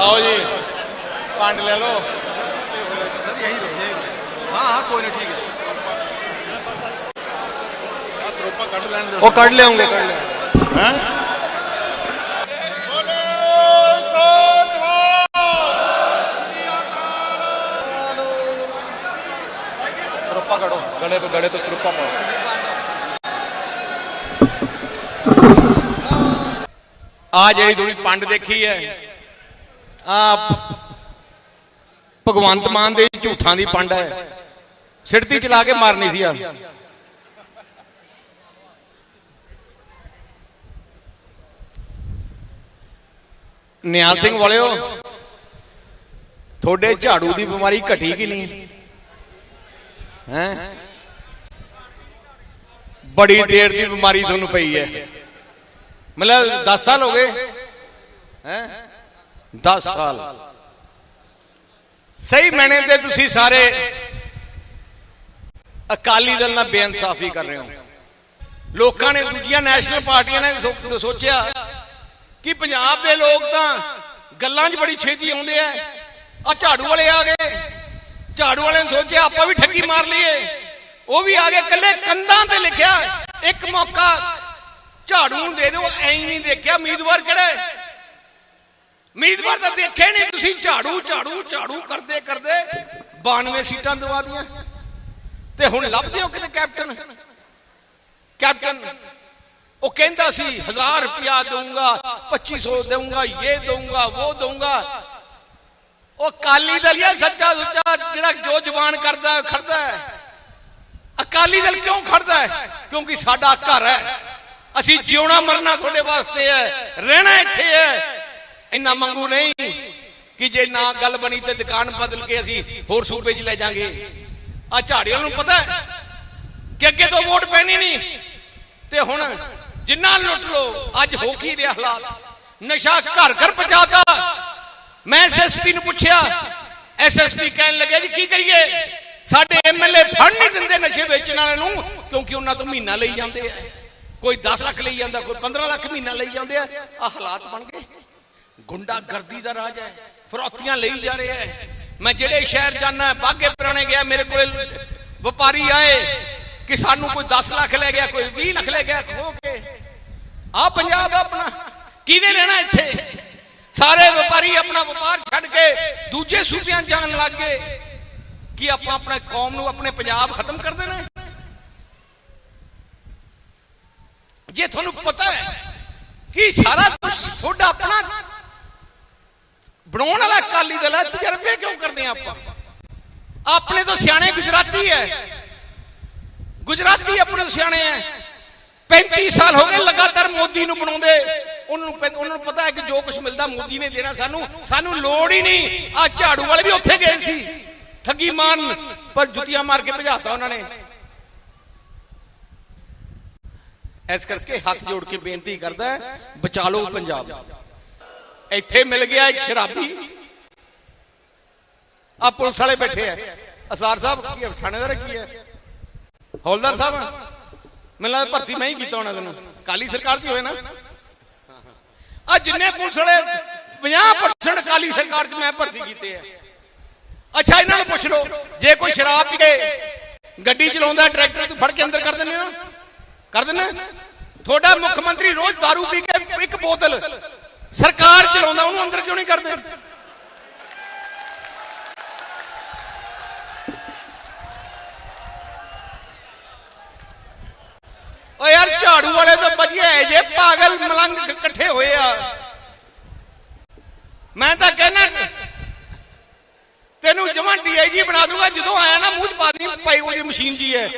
ਲਓ ਜੀ ਪੰਡ ਲੈ ਲਓ ਸਰ ਯਹੀ ਰਹੇ ਹਾਂ ਹਾਂ ਕੋਈ ਨਹੀਂ ਠੀਕ ਹੈ ਆ ਸਰੋਪਾ ਕੱਢ ਲੈਣ ਉਹ ਕੱਢ ਲਿਆਉਂਗੇ ਕੱਢ ਲਿਆਉਂਗੇ ਹੈ ਸਰੁੱਪਾ ਕੱਢੋ ਗੜੇ ਤੋਂ ਗੜੇ ਤੋਂ ਸਰੁੱਪਾ ਪਾਓ ਆ ਜਿਹੜੀ ਥੋੜੀ ਪੰਡ ਦੇਖੀ ਹੈ ਆ ਭਗਵੰਤ ਮਾਨ ਦੇ ਝੂਠਾਂ ਦੀ ਪੰਡ ਹੈ। ਸਿੜਤੀ ਚਲਾ ਕੇ ਮਾਰਨੀ ਸੀ ਆ। ਨਿਹਾਲ ਸਿੰਘ ਵਾਲਿਓ, ਤੁਹਾਡੇ ਝਾੜੂ ਦੀ ਬਿਮਾਰੀ ਘਟੀ ਕਿ ਨਹੀਂ? ਹੈ? ਬੜੀ ਦੇਰ ਦੀ ਬਿਮਾਰੀ ਤੁਹਾਨੂੰ ਪਈ ਹੈ। ਮਤਲਬ 10 ਸਾਲ ਹੋ ਗਏ। ਹੈ? 10 ਸਾਲ। ਸਹੀ ਮੈਨੇ ਤੇ ਤੁਸੀਂ ਸਾਰੇ ਅਕਾਲੀ ਦਲ ਨਾਲ ਬੇਇਨਸਾਫੀ ਕਰ ਰਹੇ ਹੋ। ਲੋਕਾਂ ਨੇ ਦੂਜੀਆਂ ਨੈਸ਼ਨਲ ਪਾਰਟੀਆਂ ਨੇ ਸੋਚਿਆ ਕਿ ਪੰਜਾਬ ਦੇ ਲੋਕ ਤਾਂ ਗੱਲਾਂ 'ਚ ਬੜੀ ਛੇਤੀ ਆਉਂਦੇ ਆ। ਆ ਝਾੜੂ ਵਾਲੇ ਆ ਗਏ। ਝਾੜੂ ਵਾਲੇ ਨੇ ਸੋਚਿਆ ਆਪਾਂ ਵੀ ਠੱਗੀ ਮਾਰ ਲਈਏ। ਉਹ ਵੀ ਆ ਗਏ ਕੱਲੇ ਕੰਧਾਂ ਤੇ ਲਿਖਿਆ, ਇੱਕ ਮੌਕਾ। ਝਾੜੂ ਨੂੰ ਦੇ ਦਿਓ, ਐਂ ਹੀ ਨਹੀਂ ਦੇਖਿਆ, ਉਮੀਦਵਾਰ ਕਿਹੜਾ ਉਮੀਦਵਾਰ ਤਾਂ ਦੇਖੇ ਨਹੀਂ ਤੁਸੀਂ ਝਾੜੂ ਝਾੜੂ ਝਾੜੂ ਕਰਦੇ ਕਰਦੇ 92 ਸੀਟਾਂ ਦਵਾ ਦੀਆਂ। ਤੇ ਹੁਣ ਲੱਭਦੇ ਹੋ ਕਿਤੇ ਕੈਪਟਨ? ਕੈਪਟਨ, ਉਹ ਕਹਿੰਦਾ ਸੀ 1000 ਰੁਪਿਆ ਦਊਂਗਾ 2500 ਦਊਂਗਾ ਇਹ ਦਊਂਗਾ ਉਹ ਦਊਂਗਾ। ਉਹ ਕਾਲੀ ਦਲਿਆ ਸੱਚਾ ਸੁੱਚਾ, ਜਿਹੜਾ ਜੋ ਜ਼ਬਾਨ ਕਰਦਾ, ਖੜਦਾ ਹੈ। ਅਕਾਲੀ ਦਲ ਕਿਉਂ ਖੜਦਾ ਹੈ? ਕਿਉਂਕਿ ਸਾਡਾ ਘਰ ਹੈ। ਅਸੀਂ ਜਿਉਣਾ ਮਰਨਾ ਤੁਹਾਡੇ ਵਾਸਤੇ ਹੈ। ਰਹਿਣਾ ਇੱਥੇ ਹੈ। ਇੰਨਾ ਮੰਗੂ ਨਹੀਂ ਕਿ ਜੇ ਨਾ ਗੱਲ ਬਣੀ ਤੇ ਦੁਕਾਨ ਬਦਲ ਕੇ ਅਸੀਂ ਹੋਰ ਸੂਬੇ 'ਚ ਲੈ ਜਾਾਂਗੇ। ਆ ਝਾੜੀਆਂ ਨੂੰ ਪਤਾ ਕਿ ਅੱਗੇ ਤੋਂ ਵੋਟ ਪੈਣੀ ਨਹੀਂ। ਤੇ ਹੁਣ ਜਿੰਨਾ ਲੁੱਟ ਲੋ ਅੱਜ ਹੋ ਕੀ ਰਿਹਾ ਹਾਲਾਤ? ਨਸ਼ਾ ਘਰ ਘਰ ਪਹੁੰਚਾਤਾ। ਮੈਂ ਐਸਐਸਪੀ ਨੂੰ ਪੁੱਛਿਆ ਐਸਐਸਪੀ ਕਹਿਣ ਲੱਗਿਆ ਜੀ, ਕੀ ਕਰੀਏ? ਸਾਡੇ ਐਮਐਲਏ ਫੜ ਨਹੀਂ ਦਿੰਦੇ ਨਸ਼ੇ ਵੇਚਣ ਵਾਲਿਆਂ ਨੂੰ, ਕਿਉਂਕਿ ਉਹਨਾਂ ਤੋਂ ਮਹੀਨਾ ਲਈ ਜਾਂਦੇ ਆ। ਕੋਈ 10 ਲੱਖ ਲਈ ਜਾਂਦਾ, ਕੋਈ 15 ਲੱਖ ਮਹੀਨਾ ਲਈ ਜਾਂਦੇ ਆ। ਆ ਹਾਲਾਤ ਬਣ ਗਏ। ਗੁੰਡਾਗਰਦੀ ਦਾ ਰਾਜ ਹੈ, ਫਰੋਤੀਆਂ ਲਈ ਜਾ ਰਿਹਾ ਹੈ। ਮੈਂ ਜਿਹੜੇ ਸ਼ਹਿਰ ਜਾਣਾ ਬਾਗੇ ਪੁਰਾਣੇ ਗਿਆ, ਮੇਰੇ ਕੋਲ ਵਪਾਰੀ ਆਏ ਕਿ ਸਾਨੂੰ ਕੋਈ 10 ਲੱਖ ਲੈ ਗਿਆ, ਕੋਈ 20 ਲੱਖ ਲੈ ਗਿਆ, ਖੋ ਕੇ। ਆ ਪੰਜਾਬ ਆਪਣਾ ਕਿਹਨੇ ਲੈਣਾ ਇੱਥੇ? ਸਾਰੇ ਵਪਾਰੀ ਆਪਣਾ ਵਪਾਰ ਛੱਡ ਕੇ ਦੂਜੇ ਸੂਬਿਆਂ ਜਾਣ ਲੱਗ ਗਏ। ਕਿ ਆਪਾਂ ਆਪਣੇ ਕੌਮ ਨੂੰ ਆਪਣੇ ਪੰਜਾਬ ਖਤਮ ਕਰ ਦੇਣਾ ਜੇ ਤੁਹਾਨੂੰ ਪਤਾ ਹੈ ਕਿ ਸਾਰਾ ਕੁਝ ਤੁਹਾਡਾ ਆਪਣਾ ਬਣਾਉਣ ਵਾਲਾ ਅਕਾਲੀ ਦਲ ਹੈ ਤਜਰਬੇ ਕਿਉਂ ਕਰਦੇ ਆ ਆਪਾਂ? ਆਪਣੇ ਤੋਂ ਸਿਆਣੇ ਗੁਜਰਾਤੀ ਹੈ। ਗੁਜਰਾਤੀ ਆਪਣੇ ਤੋਂ ਸਿਆਣੇ ਹੈ। 35 ਸਾਲ ਹੋ ਗਏ ਲਗਾਤਾਰ ਮੋਦੀ ਨੂੰ ਬਣਾਉਂਦੇ। ਉਹਨਾਂ ਨੂੰ ਉਹਨਾਂ ਨੂੰ ਪਤਾ ਹੈ ਕਿ ਜੋ ਕੁਝ ਮਿਲਦਾ ਮੋਦੀ ਨੇ ਦੇਣਾ ਸਾਨੂੰ। ਸਾਨੂੰ ਲੋੜ ਹੀ ਨਹੀਂ। ਆ ਝਾੜੂ ਵਾਲੇ ਵੀ ਉੱਥੇ ਗਏ ਸੀ। ਠੱਗੀ ਮਾਰਨ, ਪਰ ਜੁੱਤੀਆਂ ਮਾਰ ਕੇ ਭਜਾਤਾ ਉਹਨਾਂ ਨੇ। ਇਸ ਕਰਕੇ ਹੱਥ ਜੋੜ ਕੇ ਬੇਨਤੀ ਕਰਦਾ ਬਚਾ ਲਓ ਪੰਜਾਬ। ਇੱਥੇ ਮਿਲ ਗਿਆ ਇੱਕ ਸ਼ਰਾਬੀ। ਆ ਪੁਲਿਸ ਵਾਲੇ ਬੈਠੇ ਆ। ਅਸਾਰ ਸਾਹਿਬ ਕੀ ਹੈ, ਥਾਣੇਦਾਰ ਕੀ ਹੈ ਹੌਲਦਾਰ ਸਾਹਿਬ ਮੈਨੂੰ ਲੱਗਦਾ ਭਰਤੀ ਮੈਂ ਹੀ ਕੀਤਾ ਹੋਣਾ ਤੈਨੂੰ। ਕਾਲੀ ਸਰਕਾਰ ਚ ਹੋਏ ਨਾ। ਆ ਜਿੰਨੇ ਪੁਲਿਸ ਵਾਲੇ 50% ਕਾਲੀ ਸਰਕਾਰ ਚ ਮੈਂ ਭਰਤੀ ਕੀਤੇ ਆ। ਅੱਛਾ ਇਹਨਾਂ ਨੂੰ ਪੁੱਛ ਲਓ ਜੇ ਕੋਈ ਸ਼ਰਾਬ ਪੀ ਕੇ ਗੱਡੀ ਚਲਾਉਂਦਾ ਟਰੈਕਟਰ ਤੂੰ ਫੜ ਕੇ ਅੰਦਰ ਕਰ ਦਿੰਦੇ ਨਾ। ਕਰ ਦਿੰਦੇ ਤੁਹਾਡਾ ਮੁੱਖ ਮੰਤਰੀ ਰੋਜ਼ दारू ਪੀ ਕੇ ਇੱਕ ਬੋਤਲ ਸਰਕਾਰ ਚਲਾਉਂਦਾ, ਉਹਨੂੰ ਅੰਦਰ ਕਿਉਂ ਨਹੀਂ ਕਰਦੇ? ਓ ਯਾਰ, ਝਾੜੂ ਵਾਲੇ ਤੋਂ ਬਚਿਆ ਜੇ, ਪਾਗਲ ਮਲੰਗ ਇਕੱਠੇ ਹੋਏ ਆ। ਮੈਂ ਤਾਂ ਕਹਿਣਾ ਤੈਨੂੰ ਜਮਾਂ ਡੀਆਈਜੀ ਬਣਾ ਦੂੰਗਾ, ਜਦੋਂ ਆਇਆ ਨਾ, ਮੂੰਹ ਚ ਪਾ ਦੀ ਪਾਈ ਉਹ ਮਸ਼ੀਨ ਜੀ ਹੈ।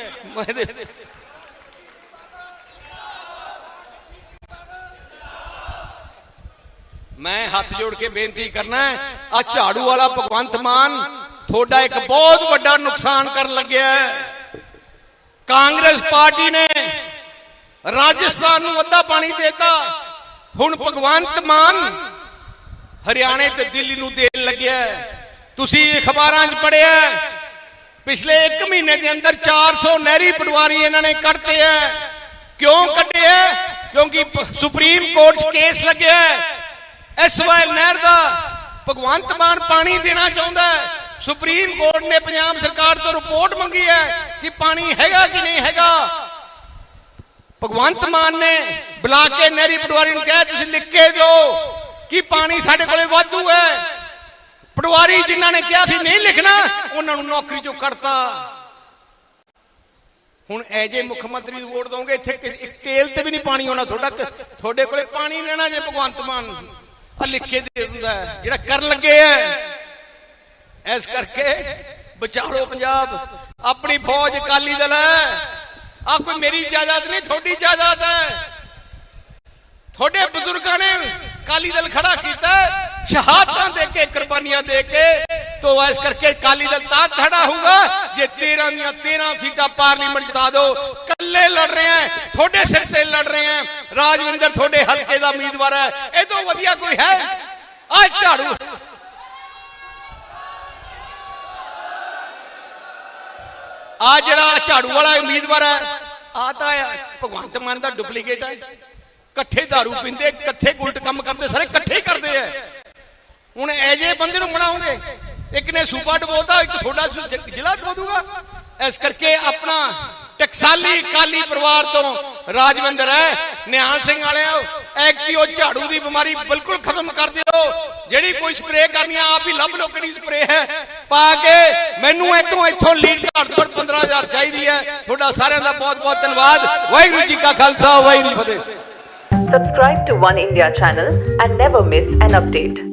ਮੈਂ ਹੱਥ ਜੋੜ ਕੇ ਬੇਨਤੀ ਕਰਨਾ ਆ ਝਾੜੂ ਵਾਲਾ ਭਗਵੰਤ ਮਾਨ ਤੁਹਾਡਾ ਇੱਕ ਬਹੁਤ ਵੱਡਾ ਨੁਕਸਾਨ ਕਰਨ ਲੱਗਿਆ ਕਾਂਗਰਸ ਪਾਰਟੀ ਨੇ ਰਾਜਸਥਾਨ ਨੂੰ ਅੱਧਾ ਪਾਣੀ ਦੇਤਾ। ਹੁਣ ਭਗਵੰਤ ਮਾਨ ਹਰਿਆਣੇ ਤੇ ਦਿੱਲੀ ਨੂੰ ਦੇਣ ਲੱਗਿਆ ਤੁਸੀਂ ਅਖਬਾਰਾਂ 'ਚ ਪੜਿਆ ਪਿਛਲੇ 1 ਮਹੀਨੇ ਦੇ ਅੰਦਰ 400 ਨਹਿਰੀ ਪਟਵਾਰੀ ਇਹਨਾਂ ਨੇ ਕੱਢਤੇ ਹੈ। ਕਿਉਂ ਕੱਢੇ ਹੈ? ਕਿਉਂਕਿ ਸੁਪਰੀਮ ਕੋਰਟ 'ਚ ਕੇਸ ਲੱਗਿਆ ਹੈ ਐਸਵਾਈ ਨਹਿਰ ਦਾ ਭਗਵੰਤ ਮਾਨ ਪਾਣੀ ਦੇਣਾ ਚਾਹੁੰਦਾ ਹੈ। ਸੁਪਰੀਮ ਕੋਰਟ ਨੇ ਪੰਜਾਬ ਸਰਕਾਰ ਤੋਂ ਰਿਪੋਰਟ ਮੰਗੀ ਹੈ ਕਿ ਪਾਣੀ ਹੈਗਾ ਕਿ ਨਹੀਂ ਹੈਗਾ। ਭਗਵੰਤ ਮਾਨ ਨੇ ਬੁਲਾ ਕੇ ਨਹਿਰੀ ਪਟਵਾਰੀ ਨੂੰ ਕਿਹਾ, ਤੁਸੀਂ ਲਿਖ ਕੇ ਦਿਓ ਕਿ ਪਾਣੀ ਸਾਡੇ ਕੋਲੇ ਵਾਧੂ ਹੈ। ਪਟਵਾਰੀ ਜਿਨ੍ਹਾਂ ਨੇ ਕਿਹਾ ਸੀ ਨਹੀਂ ਲਿਖਣਾ, ਉਹਨਾਂ ਨੂੰ ਨੌਕਰੀ ਚੋਂ ਕੱਢਤਾ। ਹੁਣ ਐਜੇ ਮੁੱਖ ਮੰਤਰੀ ਨੂੰ ਵੋਟ ਦੋਗੇ ਇੱਥੇ ਇੱਕ ਤੇਲ ਤੇ ਵੀ ਨਹੀਂ ਪਾਣੀ ਆਉਣਾ, ਤੁਹਾਡਾ ਤੁਹਾਡੇ ਕੋਲੇ ਪਾਣੀ ਲੈਣਾ ਜੇ ਭਗਵੰਤ ਮਾਨ ਆ ਲਿਖ ਕੇ ਦੇ ਦਿੰਦਾ ਜਿਹੜਾ ਕਰਨ ਲੱਗੇ ਐ ਇਸ ਕਰਕੇ ਬਚਾਓ ਪੰਜਾਬ, ਆਪਣੀ ਫੌਜ ਅਕਾਲੀ ਦਲ ਹੈ। ਆ ਕੋਈ ਮੇਰੀ ਜਾਇਦਾਦ ਨਹੀਂ, ਤੁਹਾਡੀ ਜਾਇਦਾਦ ਹੈ। ਤੁਹਾਡੇ ਬਜ਼ੁਰਗਾਂ ਨੇ ਅਕਾਲੀ ਦਲ ਖੜਾ ਕੀਤਾ ਸ਼ਹਾਦਤਾਂ ਦੇ ਕੇ, ਕੁਰਬਾਨੀਆਂ ਦੇ ਕੇ। ਤੋ ਇਸ ਕਰਕੇ ਕਾਲੀ ਦਲ ਤਾਂ ਖੜਾ ਹੋਊਗਾ। ਜੇ 13 ਦੀਆਂ 13 ਸੀਟਾਂ ਪਾਰਲੀਮੈਂਟ ਜਿਤਾ ਦਿਓ ਕੱਲੇ ਲੜ ਰਹੇ ਆ ਤੁਹਾਡੇ ਸਿਰ ਤੇ ਲੜ ਰਹੇ ਆ ਰਾਜਵਿੰਦਰ ਤੁਹਾਡੇ ਹਲਕੇ ਦਾ ਉਮੀਦਵਾਰ ਹੈ ਇਹ ਤੋਂ ਵਧੀਆ ਕੋਈ ਹੈ? ਆ ਝਾੜੂ। ਆ ਜਿਹੜਾ ਝਾੜੂ ਵਾਲਾ ਉਮੀਦਵਾਰ ਹੈ ਆ ਤਾਂ ਭਗਵੰਤ ਮਾਨ ਦਾ ਡੁਪਲੀਕੇਟ ਹੈ ਇਕੱਠੇ दारू ਪੀਂਦੇ, ਇਕੱਠੇ ਉਲਟ ਕੰਮ ਕਰਦੇ ਸਾਰੇ, ਇਕੱਠੇ ਹੀ ਕਰਦੇ ਆ ਹੁਣ ਐਜੇ ਬੰਦੇ ਨੂੰ ਬਣਾਉਂਗੇ ਇੱਕ ਨੇ ਸੂਬਾ ਡਬੋਤਾ ਇੱਕ ਤੁਹਾਡਾ ਜ਼ਿਲ੍ਹਾ ਡਬੋ ਦੂਗਾ ਇਸ ਕਰਕੇ ਆਪਣਾ ਟਕਸਾਲੀ ਕਾਲੀ ਪਰਿਵਾਰ ਤੋਂ ਰਾਜਵਿੰਦਰ ਹੈ, ਨਿਹਾਲ ਸਿੰਘ ਵਾਲਿਓ ਐਕਟੀ ਉਹ ਝਾੜੂ ਦੀ ਬਿਮਾਰੀ ਬਿਲਕੁਲ ਖਤਮ ਕਰ ਦਿਓ। ਜਿਹੜੀ ਕੋਈ ਸਪਰੇਅ ਕਰਨੀ ਆ, ਆਪ ਹੀ ਲੱਭ ਲੋ ਕਿਹੜੀ ਸਪਰੇਅ ਹੈ। ਪਾ ਕੇ ਮੈਨੂੰ ਇੱਥੋਂ ਇੱਥੋਂ ਲੀਡ ਘੱਟ ਤੋਂ 15000 ਚਾਹੀਦੀ ਹੈ। ਤੁਹਾਡਾ ਸਾਰਿਆਂ ਦਾ ਬਹੁਤ ਬਹੁਤ ਧੰਨਵਾਦ। ਵਾਹਿਗੁਰੂ ਜੀ ਕਾ ਖਾਲਸਾ, ਵਾਹਿਗੁਰੂ ਫਤਿਹ। Subscribe to One India channel and never miss an update.